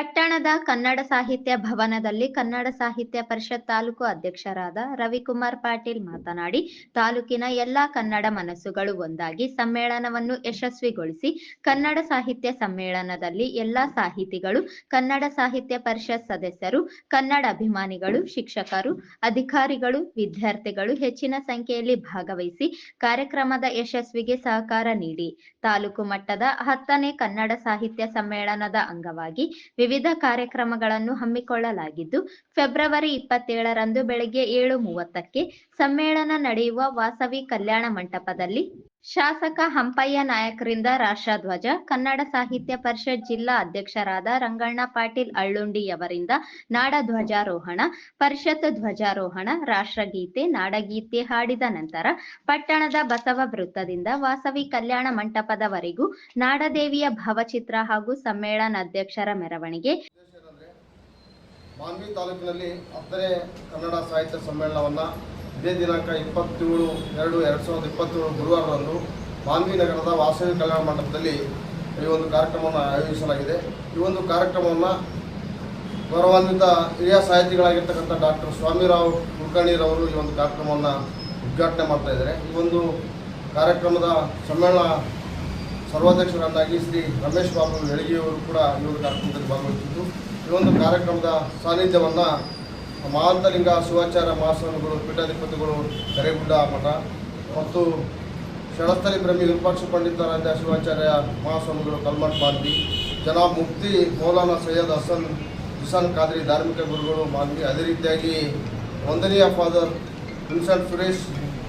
ಪಟ್ಟಣದ ಕನ್ನಡ ಸಾಹಿತ್ಯ ಭವನದಲ್ಲಿ ಕನ್ನಡ ಸಾಹಿತ್ಯ ಪರಿಷತ್ ತಾಲೂಕು ಅಧ್ಯಕ್ಷರಾದ ರವಿಕುಮಾರ್ ಪಾಟೀಲ್ ಮಾತನಾಡಿ, ತಾಲೂಕಿನ ಎಲ್ಲಾ ಕನ್ನಡ ಮನಸ್ಸುಗಳು ಒಂದಾಗಿ ಸಮ್ಮೇಳನವನ್ನು ಯಶಸ್ವಿಗೊಳಿಸಿ, ಕನ್ನಡ ಸಾಹಿತ್ಯ ಸಮ್ಮೇಳನದಲ್ಲಿ ಎಲ್ಲಾ ಸಾಹಿತಿಗಳು, ಕನ್ನಡ ಸಾಹಿತ್ಯ ಪರಿಷತ್ ಸದಸ್ಯರು, ಕನ್ನಡ ಅಭಿಮಾನಿಗಳು, ಶಿಕ್ಷಕರು, ಅಧಿಕಾರಿಗಳು, ವಿದ್ಯಾರ್ಥಿಗಳು ಹೆಚ್ಚಿನ ಸಂಖ್ಯೆಯಲ್ಲಿ ಭಾಗವಹಿಸಿ ಕಾರ್ಯಕ್ರಮದ ಯಶಸ್ವಿಗೆ ಸಹಕಾರ ನೀಡಿ. ತಾಲೂಕು ಮಟ್ಟದ ಹತ್ತನೇ ಕನ್ನಡ ಸಾಹಿತ್ಯ ಸಮ್ಮೇಳನದ ಅಂಗವಾಗಿ ವಿವಿಧ ಕಾರ್ಯಕ್ರಮಗಳನ್ನು ಹಮ್ಮಿಕೊಳ್ಳಲಾಗಿದ್ದು ಫೆಬ್ರವರಿ ಇಪ್ಪತ್ತೇಳರಂದು ಬೆಳಗ್ಗೆ ಏಳು ಮೂವತ್ತಕ್ಕೆ ಸಮ್ಮೇಳನ ನಡೆಯುವ ವಾಸವಿ ಕಲ್ಯಾಣ ಮಂಟಪದಲ್ಲಿ ಶಾಸಕ ಹಂಪಯ್ಯ ನಾಯಕರಿಂದ ರಾಷ್ಟ್ರಧ್ವಜ, ಕನ್ನಡ ಸಾಹಿತ್ಯ ಪರಿಷತ್ ಜಿಲ್ಲಾ ಅಧ್ಯಕ್ಷರಾದ ರಂಗಣ್ಣ ಪಾಟೀಲ್ ಅಳ್ಳುಂಡಿಯವರಿಂದ ನಾಡ ಧ್ವಜಾರೋಹಣ ಪರಿಷತ್ ಧ್ವಜಾರೋಹಣ, ರಾಷ್ಟ್ರಗೀತೆ, ನಾಡಗೀತೆ ಹಾಡಿದ ನಂತರ ಪಟ್ಟಣದ ಬಸವ ವೃತ್ತದಿಂದ ವಾಸವಿ ಕಲ್ಯಾಣ ಮಂಟಪದವರೆಗೂ ನಾಡದೇವಿಯ ಭಾವಚಿತ್ರ ಹಾಗೂ ಸಮ್ಮೇಳನಾಧ್ಯಕ್ಷರ ಮೆರವಣಿಗೆ ಉದ್ದೇಶ ಮಾನ್ವಿ ತಾಲೂಕಿನಲ್ಲಿ ಹತ್ತನೇ ಕನ್ನಡ ಸಾಹಿತ್ಯ ಸಮ್ಮೇಳನವನ್ನು ಇದೇ ದಿನಾಂಕ ಇಪ್ಪತ್ತೇಳು ಎರಡು ಎರಡು ಸಾವಿರದ ಇಪ್ಪತ್ತೇಳು ಗುರುವಾರರಂದು ಮಾನ್ವಿ ನಗರದ ವಾಸವಿ ಕಲ್ಯಾಣ ಮಂಟಪದಲ್ಲಿ ಈ ಒಂದು ಕಾರ್ಯಕ್ರಮವನ್ನು ಆಯೋಜಿಸಲಾಗಿದೆ. ಈ ಒಂದು ಕಾರ್ಯಕ್ರಮವನ್ನು ಗೌರವಾನ್ವಿತ ಹಿರಿಯ ಸಾಹಿತಿಗಳಾಗಿರ್ತಕ್ಕಂಥ ಡಾಕ್ಟರ್ ಸ್ವಾಮಿರಾವ್ ಕುಲಕರ್ಣಿರವರು ಈ ಒಂದು ಕಾರ್ಯಕ್ರಮವನ್ನು ಉದ್ಘಾಟನೆ ಮಾಡ್ತಾ ಇದ್ದಾರೆ. ಈ ಒಂದು ಕಾರ್ಯಕ್ರಮದ ಸಮ್ಮೇಳನ ಸರ್ವಾಧ್ಯಕ್ಷರನ್ನಾಗಿ ಶ್ರೀ ರಮೇಶ್ ಬಾಬು ಹೆಳಗಿಯವರು ಕೂಡ ಈ ಒಂದು ಕಾರ್ಯಕ್ರಮದಲ್ಲಿ ಭಾಗವಹಿಸಿದ್ದು. ಈ ಒಂದು ಕಾರ್ಯಕ್ರಮದ ಸಾನ್ನಿಧ್ಯವನ್ನು ಮಹಾಂತಲಿಂಗ ಶಿವಾಚಾರ ಮಹಾಸ್ವಾಮಿಗಳು ಪೀಠಾಧಿಪತಿಗಳು ಕರೆಗುಡ್ಡ ಮಠ ಮತ್ತು ಷಡಸ್ಥಲಿ ಬ್ರಹ್ಮಿ ವಿರೂಪಾಕ್ಷ ಪಂಡಿತಾರಾಧ್ಯ ಶಿವಾಚಾರ್ಯ ಮಹಾಸ್ವಾಮಿಗಳು ಕಲ್ಮಠ್ ಮಾನ್ವಿ ಜನಾಬ್ ಮುಕ್ತಿ ಮೌಲಾನಾ ಸೈಯದ್ ಹಸನ್ ಹುಸನ್ ಖಾದ್ರಿ ಧಾರ್ಮಿಕ ಗುರುಗಳು ಮಾನ್ವಿ ಅದೇ ರೀತಿಯಾಗಿ ಒಂದನೆಯ father Vincent Suresh,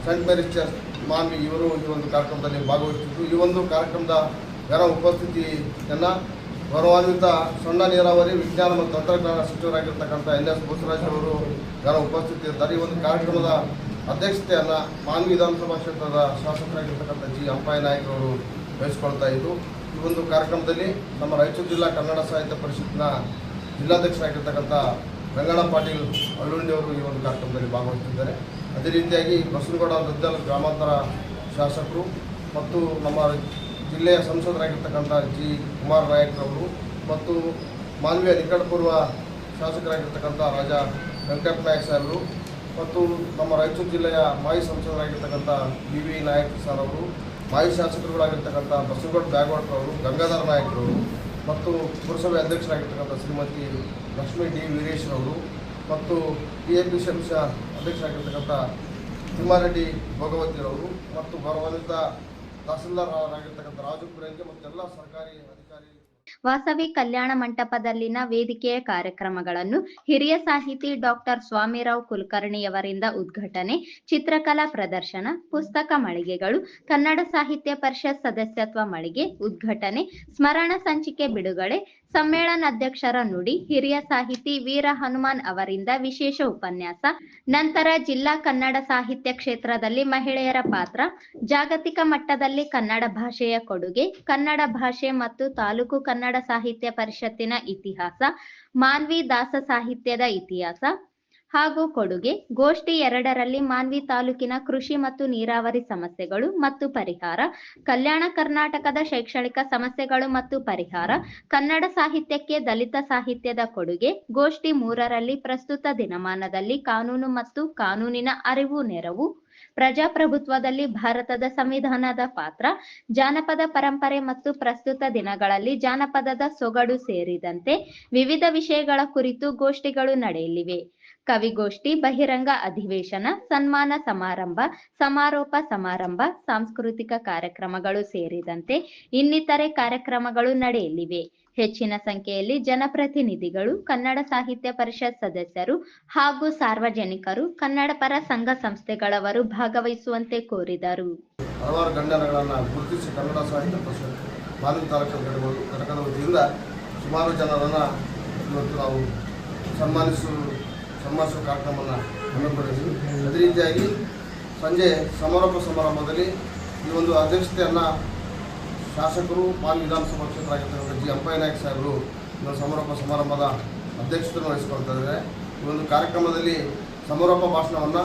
saint Mary's church Manvi ಇವರು ಈ ಒಂದು ಕಾರ್ಯಕ್ರಮದಲ್ಲಿ ಭಾಗವಹಿಸಿದ್ದು. ಈ ಒಂದು ಕಾರ್ಯಕ್ರಮದ ಘನ ಉಪಸ್ಥಿತಿಯನ್ನು ಗೌರವಾನ್ವಿತ ಸಣ್ಣ ನೀರಾವರಿ ವಿಜ್ಞಾನ ಮತ್ತು ತಂತ್ರಜ್ಞಾನ ಸಚಿವರಾಗಿರ್ತಕ್ಕಂಥ ಎನ್ ಎಸ್ ಬಸವರಾಜ್ ಅವರು ಗರ ಉಪಸ್ಥಿತಿ ಇರ್ತಾರೆ ಈ ಒಂದು ಕಾರ್ಯಕ್ರಮದ ಅಧ್ಯಕ್ಷತೆಯನ್ನು ಮಾನ್ ವಿಧಾನಸಭಾ ಕ್ಷೇತ್ರದ ಶಾಸಕರಾಗಿರ್ತಕ್ಕಂಥ ಜಿ ಅಂಪಾಯ ಅವರು ವಹಿಸ್ಕೊಳ್ತಾ ಇದ್ದು ಈ ಒಂದು ಕಾರ್ಯಕ್ರಮದಲ್ಲಿ ನಮ್ಮ ರಾಯಚೂರು ಜಿಲ್ಲಾ ಕನ್ನಡ ಸಾಹಿತ್ಯ ಪರಿಷತ್ನ ಜಿಲ್ಲಾಧ್ಯಕ್ಷರಾಗಿರ್ತಕ್ಕಂಥ ರಂಗಣ್ಣ ಪಾಟೀಲ್ ಅವರು ಈ ಒಂದು ಕಾರ್ಯಕ್ರಮದಲ್ಲಿ ಭಾಗವಹಿಸಿದ್ದಾರೆ ಅದೇ ರೀತಿಯಾಗಿ ಬಸನಗೌಡ ದದ್ದಲ್ ಗ್ರಾಮಾಂತರ ಶಾಸಕರು ಮತ್ತು ನಮ್ಮ ಜಿಲ್ಲೆಯ ಸಂಸದರಾಗಿರ್ತಕ್ಕಂಥ ಜಿ. ಕುಮಾರ್ ನಾಯಕ್ರವರು ಮತ್ತು ಮಾನ್ವಿಯ ನಿಕಟಪೂರ್ವ ಶಾಸಕರಾಗಿರ್ತಕ್ಕಂಥ ರಾಜ ವೆಂಕಟ ನಾಯಕ್ ಸಾಹೇಬರು ಮತ್ತು ನಮ್ಮ ರಾಯಚೂರು ಜಿಲ್ಲೆಯ ಮಾಜಿ ಸಂಸದರಾಗಿರ್ತಕ್ಕಂಥ ಬಿ. ವಿ. ನಾಯಕ್ ಸರ್ ಅವರು ಮಾಜಿ ಶಾಸಕರುಗಳಾಗಿರ್ತಕ್ಕಂಥ ಬಸವಗೌಡ ಬ್ಯಾಗವಾಡ್ಕರ್ ಅವರು ಗಂಗಾಧರ ನಾಯಕರು ಮತ್ತು ಪುರಸಭೆ ಅಧ್ಯಕ್ಷರಾಗಿರ್ತಕ್ಕಂಥ ಶ್ರೀಮತಿ ಲಕ್ಷ್ಮೀ ಡಿ. ವೀರೇಶ್ ಅವರು ಮತ್ತು ಪಿ ಎ. ಪಿ. ಶಂಶ ಅಧ್ಯಕ್ಷರಾಗಿರ್ತಕ್ಕಂಥ ತಿಮ್ಮಾರೆಡ್ಡಿ ಭಗವತಿರವರು ಮತ್ತು ಗೌರವಾನ್ವಿತ ವಾಸವಿ ಕಲ್ಯಾಣ ಮಂಟಪದಲ್ಲಿನ ವೇದಿಕೆಯ ಕಾರ್ಯಕ್ರಮಗಳನ್ನು ಹಿರಿಯ ಸಾಹಿತಿ ಡಾಕ್ಟರ್ ಸ್ವಾಮಿರಾವ್ ಕುಲಕರ್ಣಿಯವರಿಂದ ಉದ್ಘಾಟನೆ, ಚಿತ್ರಕಲಾ ಪ್ರದರ್ಶನ, ಪುಸ್ತಕ ಮಳಿಗೆಗಳು, ಕನ್ನಡ ಸಾಹಿತ್ಯ ಪರಿಷತ್ ಸದಸ್ಯತ್ವ ಮಳಿಗೆ ಉದ್ಘಾಟನೆ, ಸ್ಮರಣ ಸಂಚಿಕೆ ಬಿಡುಗಡೆ ಸಮ್ಮೇಳನಾಧ್ಯಕ್ಷರ ನುಡಿ ಹಿರಿಯ ಸಾಹಿತಿ ವೀರ ಹನುಮಾನ್ ಅವರಿಂದ ವಿಶೇಷ ಉಪನ್ಯಾಸ. ನಂತರ ಜಿಲ್ಲಾ ಕನ್ನಡ ಸಾಹಿತ್ಯ ಕ್ಷೇತ್ರದಲ್ಲಿ ಮಹಿಳೆಯರ ಪಾತ್ರ, ಜಾಗತಿಕ ಮಟ್ಟದಲ್ಲಿ ಕನ್ನಡ ಭಾಷೆಯ ಕೊಡುಗೆ, ಕನ್ನಡ ಭಾಷೆ ಮತ್ತು ತಾಲೂಕು ಕನ್ನಡ ಸಾಹಿತ್ಯ ಪರಿಷತ್ತಿನ ಇತಿಹಾಸ, ಮಾನ್ವಿ ದಾಸ ಸಾಹಿತ್ಯದ ಇತಿಹಾಸ ಹಾಗೂ ಕೊಡುಗೆ. ಗೋಷ್ಠಿ ಎರಡರಲ್ಲಿ ಮಾನ್ವಿ ತಾಲೂಕಿನ ಕೃಷಿ ಮತ್ತು ನೀರಾವರಿ ಸಮಸ್ಯೆಗಳು ಮತ್ತು ಪರಿಹಾರ. ಕಲ್ಯಾಣ ಕರ್ನಾಟಕದ ಶೈಕ್ಷಣಿಕ ಸಮಸ್ಯೆಗಳು ಮತ್ತು ಪರಿಹಾರ. ಕನ್ನಡ ಸಾಹಿತ್ಯಕ್ಕೆ ದಲಿತ ಸಾಹಿತ್ಯದ ಕೊಡುಗೆ. ಗೋಷ್ಠಿ ಮೂರರಲ್ಲಿ ಪ್ರಸ್ತುತ ದಿನಮಾನದಲ್ಲಿ ಕಾನೂನು ಮತ್ತು ಕಾನೂನಿನ ಅರಿವು, ನೆರವು. ಪ್ರಜಾಪ್ರಭುತ್ವದಲ್ಲಿ ಭಾರತದ ಸಂವಿಧಾನದ ಪಾತ್ರ. ಜಾನಪದ ಪರಂಪರೆ ಮತ್ತು ಪ್ರಸ್ತುತ ದಿನಗಳಲ್ಲಿ ಜಾನಪದದ ಸೊಗಡು ಸೇರಿದಂತೆ ವಿವಿಧ ವಿಷಯಗಳ ಕುರಿತು ಗೋಷ್ಠಿಗಳು ನಡೆಯಲಿವೆ. ಕವಿಗೋಷ್ಠಿ, ಬಹಿರಂಗ ಅಧಿವೇಶನ, ಸನ್ಮಾನ ಸಮಾರಂಭ, ಸಮಾರೋಪ ಸಮಾರಂಭ, ಸಾಂಸ್ಕೃತಿಕ ಕಾರ್ಯಕ್ರಮಗಳು ಸೇರಿದಂತೆ ಇನ್ನಿತರೆ ಕಾರ್ಯಕ್ರಮಗಳು ನಡೆಯಲಿವೆ. ಹೆಚ್ಚಿನ ಸಂಖ್ಯೆಯಲ್ಲಿ ಜನಪ್ರತಿನಿಧಿಗಳು, ಕನ್ನಡ ಸಾಹಿತ್ಯ ಪರಿಷತ್ ಸದಸ್ಯರು ಹಾಗೂ ಸಾರ್ವಜನಿಕರು, ಕನ್ನಡ ಪರ ಸಂಘ ಸಂಸ್ಥೆಗಳವರು ಭಾಗವಹಿಸುವಂತೆ ಕೋರಿದರು. ಹಲವಾರು ಗುರುತಿಸಿ ಕನ್ನಡ ಸಾಹಿತ್ಯ ಪರಿಷತ್ ತಾಲೂಕು ಘಟಕದ ಸುಮಾರು ಜನರನ್ನು ಇವತ್ತು ನಾವು ಸನ್ಮಾನಿಸು ಸನ್ಮಾನಿಸುವ ಕಾರ್ಯಕ್ರಮವನ್ನು ಹಮ್ಮಿಕೊಂಡಿದ್ದೀವಿ ಅದೇ ರೀತಿಯಾಗಿ ಸಂಜೆ ಸಮಾರೋಪ ಸಮಾರಂಭದಲ್ಲಿ ಈ ಒಂದು ಅಧ್ಯಕ್ಷತೆಯನ್ನು ಶಾಸಕರು ಪಾಲ್ ವಿಧಾನಸಭಾ ಕ್ಷೇತ್ರ ಆಗಿರ್ತಕ್ಕಂಥ ಜಿ ಅಪ್ಪಯ್ಯ ನಾಯಕ್ ಸಾಹೇಬರು ಇವರು ಸಮಾರೋಪ ಸಮಾರಂಭದ ಅಧ್ಯಕ್ಷತೆಯನ್ನು ವಹಿಸಿಕೊಳ್ತಾ ಇದ್ದಾರೆ. ಈ ಒಂದು ಕಾರ್ಯಕ್ರಮದಲ್ಲಿ ಸಮಾರೋಪ ಭಾಷಣವನ್ನು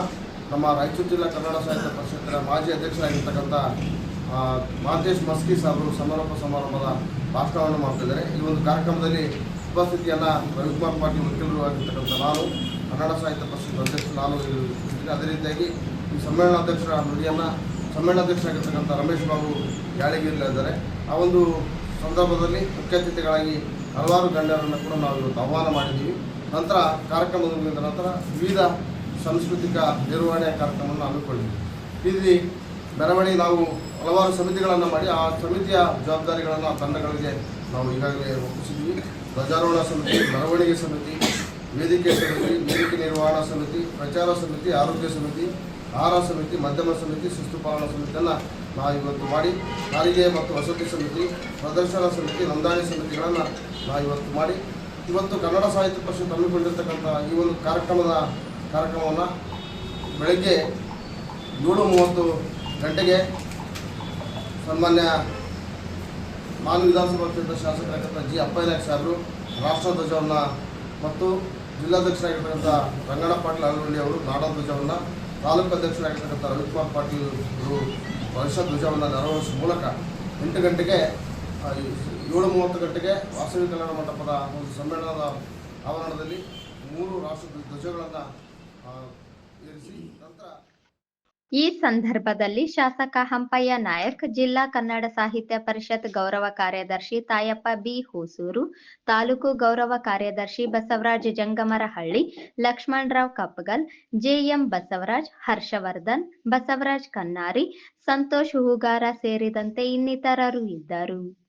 ನಮ್ಮ ರಾಯಚೂರು ಜಿಲ್ಲಾ ಕನ್ನಡ ಸಾಹಿತ್ಯ ಪರಿಷತ್ತಿನ ಮಾಜಿ ಅಧ್ಯಕ್ಷರಾಗಿರ್ತಕ್ಕಂಥ ಮಹಾಂತೇಶ್ ಮಸ್ಕಿ ಸಾಹೇಬರು ಸಮಾರೋಪ ಸಮಾರಂಭದ ಭಾಷಣವನ್ನು ಮಾಡ್ತಿದ್ದಾರೆ ಈ ಒಂದು ಕಾರ್ಯಕ್ರಮದಲ್ಲಿ ಉಪಸ್ಥಿತಿಯನ್ನು ರವಿಕುಮಾರ್ ಪಾಟೀಲ್ ವಕೀಲರು ಆಗಿರ್ತಕ್ಕಂಥ ನಾನು ಕನ್ನಡ ಸಾಹಿತ್ಯ ಪರಿಷತ್ ಅಧ್ಯಕ್ಷ ನಾನು ಇರ್ತೀನಿ. ಅದೇ ರೀತಿಯಾಗಿ ಈ ಸಮ್ಮೇಳನಾಧ್ಯಕ್ಷರ ನುಡಿಯನ್ನು ಸಮ್ಮೇಳನಾಧ್ಯಕ್ಷರಾಗಿರ್ತಕ್ಕಂಥ ರಮೇಶ್ ಬಾಬು ಯಾಳಿಗಿರಲಿದ್ದಾರೆ ಆ ಒಂದು ಸಂದರ್ಭದಲ್ಲಿ ಮುಖ್ಯ ಅತಿಥಿಗಳಾಗಿ ಹಲವಾರು ಗಣ್ಯರನ್ನು ಕೂಡ ನಾವು ಇವತ್ತು ಆಹ್ವಾನ ಮಾಡಿದ್ದೀವಿ. ನಂತರ ಕಾರ್ಯಕ್ರಮದ ಮುಗಿದ ನಂತರ ವಿವಿಧ ಸಾಂಸ್ಕೃತಿಕ ನಿರ್ವಹಣೆಯ ಕಾರ್ಯಕ್ರಮವನ್ನು ಹಮ್ಮಿಕೊಂಡಿದ್ದೀವಿ. ಇಲ್ಲಿ ಮೆರವಣಿಗೆ ನಾವು ಹಲವಾರು ಸಮಿತಿಗಳನ್ನು ಮಾಡಿ ಆ ಸಮಿತಿಯ ಜವಾಬ್ದಾರಿಗಳನ್ನು ಆ ತಂಡಗಳಿಗೆ ನಾವು ಈಗಾಗಲೇ ಒಪ್ಪಿಸಿದ್ದೀವಿ. ಧ್ವಜಾರೋಹಣ ಸಮಿತಿ, ಮೆರವಣಿಗೆ ಸಮಿತಿ ವೇದಿಕೆ ಸಮಿತಿ, ವೇದಿಕೆ ನಿರ್ವಹಣಾ ಸಮಿತಿ, ಪ್ರಚಾರ ಸಮಿತಿ, ಆರೋಗ್ಯ ಸಮಿತಿ, ಆಹಾರ ಸಮಿತಿ, ಮಧ್ಯಮ ಸಮಿತಿ, ಶಿಸ್ತು ಪಾಲನಾ ಸಮಿತಿಯನ್ನು ನಾವು ಇವತ್ತು ಮಾಡಿ, ಸಾರಿಗೆ ಮತ್ತು ವಸತಿ ಸಮಿತಿ, ಪ್ರದರ್ಶನ ಸಮಿತಿ, ನೋಂದಣಿ ಸಮಿತಿಗಳನ್ನು ನಾವು ಇವತ್ತು ಮಾಡಿ, ಇವತ್ತು ಕನ್ನಡ ಸಾಹಿತ್ಯ ಪರಿಷತ್ ಹಮ್ಮಿಕೊಂಡಿರ್ತಕ್ಕಂಥ ಈ ಒಂದು ಕಾರ್ಯಕ್ರಮದ ಕಾರ್ಯಕ್ರಮವನ್ನು ಬೆಳಗ್ಗೆ ಏಳು ಮೂವತ್ತು ಗಂಟೆಗೆ ಸನ್ಮಾನ್ಯ ಮಾನ್ ವಿಧಾನಸಭಾ ಕ್ಷೇತ್ರ ಶಾಸಕರಾಗಿರ್ತಕ್ಕಂಥ ಜಿ ಅಪ್ಪಯ್ಯನಾಯಕ್ ಸಾಹೇಬರು, ರಾಷ್ಟ್ರಧ್ವಜವನ್ನು ಮತ್ತು ಜಿಲ್ಲಾಧ್ಯಕ್ಷರಾಗಿರ್ತಕ್ಕಂಥ ರಂಗಣ್ಣ ಪಾಟೀಲ್ ಅಳವಳ್ಳಿ ಅವರು ನಾಡಧ್ವಜವನ್ನು ತಾಲೂಕು ಅಧ್ಯಕ್ಷರಾಗಿರ್ತಕ್ಕಂಥ ರವಿಕುಮಾರ್ ಪಾಟೀಲ್ ಅವರು ವರ್ಷ ಧ್ವಜವನ್ನು ನೆರವೇರಿಸುವ ಮೂಲಕ ಎಂಟು ಗಂಟೆಗೆ ಏಳು ಮೂವತ್ತು ಗಂಟೆಗೆ ವಾಸವಿ ಕಲ್ಯಾಣ ಮಂಟಪದ ಒಂದು ಸಮ್ಮೇಳನದ ಆವರಣದಲ್ಲಿ ಮೂರು ರಾಷ್ಟ್ರ ಧ್ವಜಗಳನ್ನು ಏರಿಸಿ, ನಂತರ ಈ ಸಂದರ್ಭದಲ್ಲಿ ಶಾಸಕ ಹಂಪಯ್ಯ ನಾಯಕ್, ಜಿಲ್ಲಾ ಕನ್ನಡ ಸಾಹಿತ್ಯ ಪರಿಷತ್ ಗೌರವ ಕಾರ್ಯದರ್ಶಿ ತಾಯಪ್ಪ ಬಿ ಹೊಸೂರು, ತಾಲೂಕು ಗೌರವ ಕಾರ್ಯದರ್ಶಿ ಬಸವರಾಜ್ ಜಂಗಮರಹಳ್ಳಿ, ಲಕ್ಷ್ಮಣರಾವ್ ಕಪ್ಪಗಲ್ ಜೆಎಂ ಬಸವರಾಜ್, ಹರ್ಷವರ್ಧನ್, ಬಸವರಾಜ್ ಕನ್ನಾರಿ, ಸಂತೋಷ್ ಹೂಗಾರ ಸೇರಿದಂತೆ ಇನ್ನಿತರರು ಇದ್ದರು.